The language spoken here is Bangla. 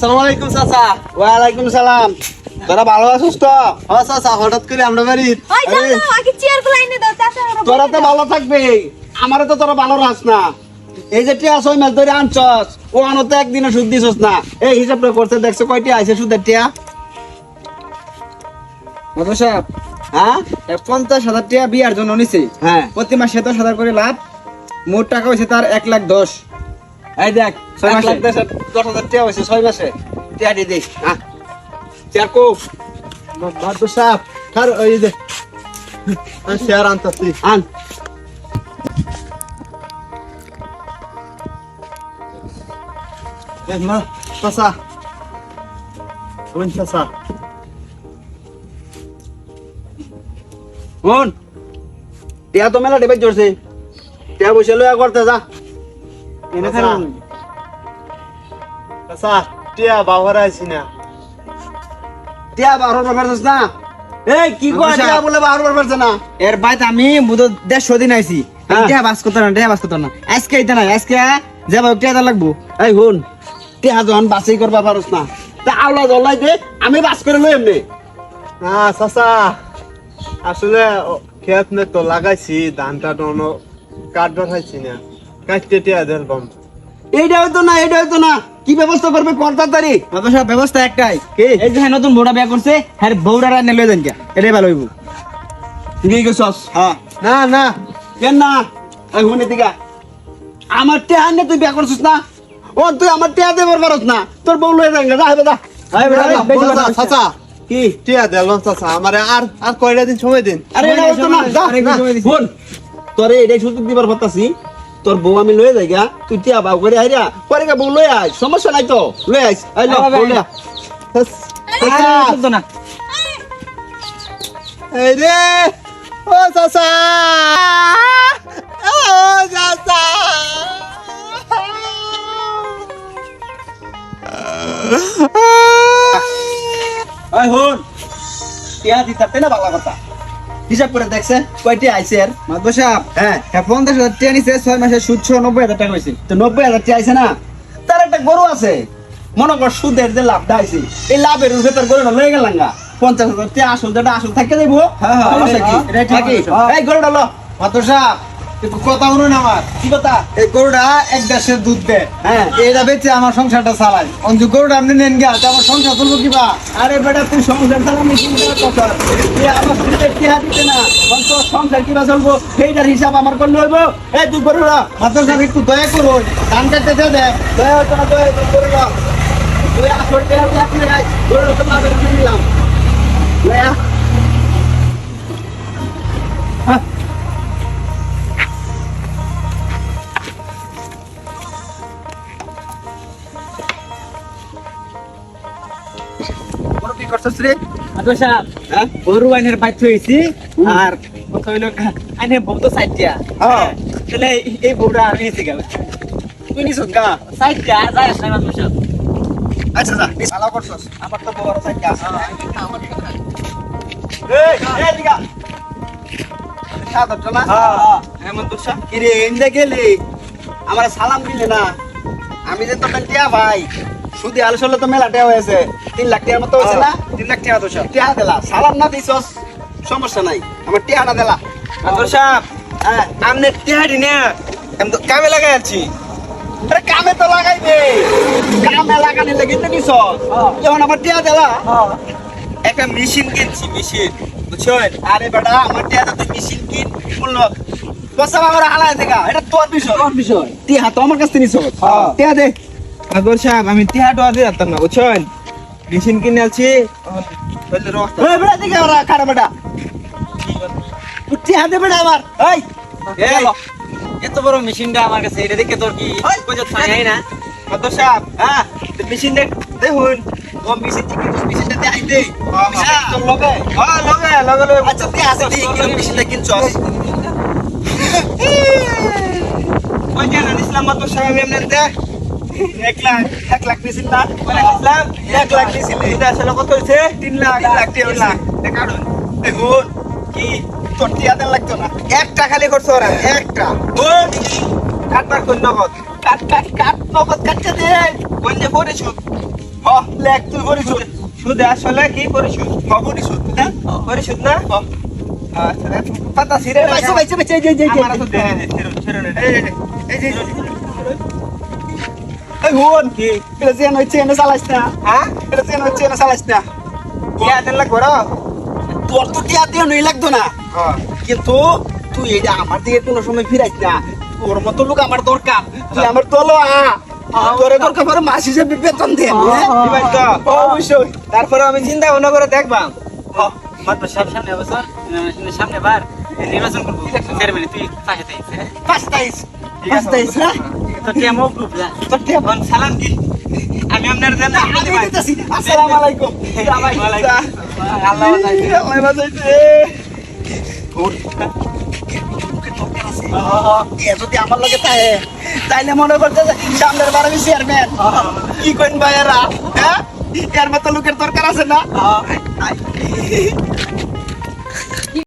আসসালামু আলাইকুম চাচা। ওয়ালাইকুম সালাম। তোরা ভালো আছিস তো? ও চাচা হঠাৎ করে আমরা বাড়ি। ওই যাও না আগে চেয়ারগুলো এনে দাও চাচা তোরা তো ভালো থাকবে। আমারে তো তোরা ভালো রাস না। এই যে টিয়া ছয় মাস ধরে আনছস ও আনতে একদিনে সুদ দিছস না। এই হিসাবটা করতে দেখছ কয়টি আইছে সুদের টিয়া? মাধব সাহেব হ্যাঁ? পঞ্চাশ হাজার টাকা বিয়ার জন্য নিছে। হ্যাঁ। প্রতি মাসে দশ হাজার করে লাভ। মোট টাকা হয়েছে তার এক লাখ দশ। এই দেখ ছয় মাসে? দশ হাজার টিয়া হয়েছে ছয় মাসে। দিয়ে দিস হ্যাঁ? টিয়া কো সাহেব খার ওই যে। শেয়ার আনতাছি আন। মা কোন টিয়া তো মেলা ডেবে জোরছে টিয়া বসে লয়া করতে যা। এনে আচ্ছা। চাচা টিয়া বাবার আইছি না। টিয়া বারো বার না? এই কি কয় আচ্ছা। টিয়া বলে বারো বার না? এর বাইতে আমি বুধ দেড়শো দিন আইছি। হ্যাঁ। বাস করতে না দেহা বাস করতে না। আজকে এটা না আজকে যাব টিয়া লাগবো। এই হুন টিয়া যখন বাসই করবা পারস না। তা আওলা জল্লাই দে আমি বাস করে লই এমনি। না চাচা আসলে খেত নে তো লাগাইছি ধানটা তো কাটবার খাইছি না। কাটতে টিয়া দেন কম। এইটা হইতো না এইটা হইতো না। কি ব্যবস্থা করবে কর তাড়াতাড়ি। ব্যবস্থা একটাই। কি? এই যে হ্যাঁ নতুন বউটা বিয়া করছে হ্যাঁ কে এটাই ভালো হইব। হ্যাঁ। না না। কেন না? এই হুন এদিকে আমার টিয়া আনলে তুই বিয়া করছিস না? ও তুই আমার টিয়া দেবার পারস না। তোর বউ লয়ে যা হেবে যা। চাচা, কি? টিয়া চাচা। আমারে আর আর কয়টা দিন সময় দিন। আরে না না, সময় তোরে এটাই সুযোগ দিবার পারতাছি তোর বউ আমি লয়ে যাই গা। তুই টিয়া বাউ করে আইরা পরে গা বউ লয়ে আয় সমস্যা নাই তো। লয়ে আইস আই লো বউ। লয়ে না। এই রে ও চাচা। ও চাচা। ওই হুন টিয়া দিতাতে না বাংলা কথা? হিসাব করে দেখছে কয়টি আইছে আর মাধব সাহেব হ্যাঁ। হ্যাঁ পঞ্চাশ হাজার টাকা নিছে ছয় মাসে সুদ সহ নব্বই হাজার টাকা হয়েছে। তো নব্বই হাজার টিয়া আইছে না? তার একটা গরু আছে। মনে কর সুদের যে লাভটা আইছে এই লাভের ভেতর গরুটা লয়ে গেলাম গা। পঞ্চাশ হাজার টিয়া আসল যেটা আসল থাকে যাইবো। হ্যাঁ, হ্যাঁ। এই গরুটা লো। মাধব সাহেব একটু কথা শুনুন আমার। কি কথা? এই গরুটা এক দেশের দুধ দেয়। হ্যাঁ এটা বেচে আমার সংসারটা চালাই অঞ্জু গরুটা আপনি নেন গা আমার সংসার চলবো কিবা? আরে বেটা তুই সংসার কথা? তুই আমার সুদের টিয়া দিতে না। তোর সংসার কিবা চলবো সেইটার হিসাব আমার করলে হইব? এই তুই সাহেব একটু দয়া করুন। ধান কাটতে দে দয়া হতো না দয়া হতো তুই করছস রে সাহেব হ্যাঁ? আইনের বাইতে হয়েছি আর কথা হইল আইনে বউ তো সাইড দিয়া। হ্যাঁ। তাহলে এই- বউটা আমি নিতে গেল তুই নিছ গা? সাইড দিয়া। যায় সাহেব আচ্ছা যা ভালো করছস। আমার তো বড় সাইকেল আছে। এই এই দিগা। সাদর না হ্যাঁ। এমন তো কি রে এন্ডে গেলি? আমার সালাম দিলে না। আমি যে তোর টিয়া ভাই। শুধু আলোচনা তো মেলা টিয়া হয়েছে। তিন লাখ টিয়ার মতো হয়েছে না? তিন লাখ টাকা দোষ টিয়া দিলা। সালাম না দিছস? সমস্যা নাই। আমার টিয়াটা দিলা। মাধব সাহেব হ্যাঁ। আমনে টিহাড়ি না। আমি তো কামে লাগাই আছি। আরে কামে তো লাগাইবে। কামে লাগানি লেগে তো নিছস। যখন আমার টিয়া দিলা। একটা মেশিন কিনছি মেশিন। বুঝছেন আরে বেটা আমার টিয়াটা তুই মেশিন কিন। মূল্য পয়সা বাবার হালায় দেখা। এটা তোর বিষয়। কোন বিষয়। টিয়া তো আমার কাছ হ্যাঁ। টিয়া দে। মাধব সাহেব আমি টিহাটো আদি যাতাম না বুঝছেন? মেশিন কিনে আছি খারাপ বেটা টিয়া দে বেটা আমার। এই এত বড় মেশিনটা আমার কাছে এটা দেখে তোর কি থাই না? মাধব সাহেব হ্যাঁ দেখ দেখুন। ও মেশিন মেশিনটা দে। আই দে হ্যাঁ, লগে। হ্যাঁ লগে লগে লগে। আচ্ছা তুই কি মেশিনটা কিনছস ওই কেন ইসলাম সাহেব এমনি দেখ এক লাখ এক লাখ না এক লাখ দিছিলে এটা আসলে কত হয়েছে তিন লাখ তিন লাখ তিন লাখ দেখাড়ুন দেখুন কি তোর টিয়া দেন লাগতো না একটা খালি করছ ওরা একটা কাটবার কোন নগদ কাট কাট কাট নগদ কাটতে দে কোন যে পড়েছো হ লেখ তুই পরিশোধ সুদে আসলে কি পরিশোধ হ পরিশোধ হ্যাঁ পরিশোধ না আচ্ছা পাতা সিরে বাইছে বাইছে বাইছে এই যে এই যে, এই যে আমার তো দে দে ছেড়ে ছেড়ে এই যে, এই এই হুন কি? এটা চেন হচ্ছে এনে চালাইছ না হ্যাঁ এটা চেন হচ্ছে এনে চালাইছ না। কে দেন লাগবো রা। তোর তো টিয়া দিয়ে নই লাগতো না। হ্যাঁ। কিন্তু তুই এটা আমার দিকে কোনো সময় ফিরাইস না। তোর মতো লোক আমার দরকার। তুই আমার তোলো আ। তোর দরকার পরে মাস হিসেবে বেতন দে হ্যাঁ? অবশ্যই। তারপরে আমি চিন্তা ভাবনা করে দেখবাম। মাত্র সামনে বছর সামনে বার। নির্বাচন করব। চেয়ারম্যান তুই পাশে হ্যাঁ? তো কে মো গ্রুপ না তোর টিয়া এখন সালাম কি আমি আপনার দেন আমি দিতেছি। আসসালামু আলাইকুম। ওয়ালাইকুম। আল্লাহ বাঁচাইছে। আল্লাহ বাঁচাইছে ওর যদি আমার লগে থাকে তাইলে মনে করতে সামনের বার আমি চেয়ারম্যান কি কইন ভাইয়েরা? হ্যাঁ? এর মতো লোকের দরকার আছে না?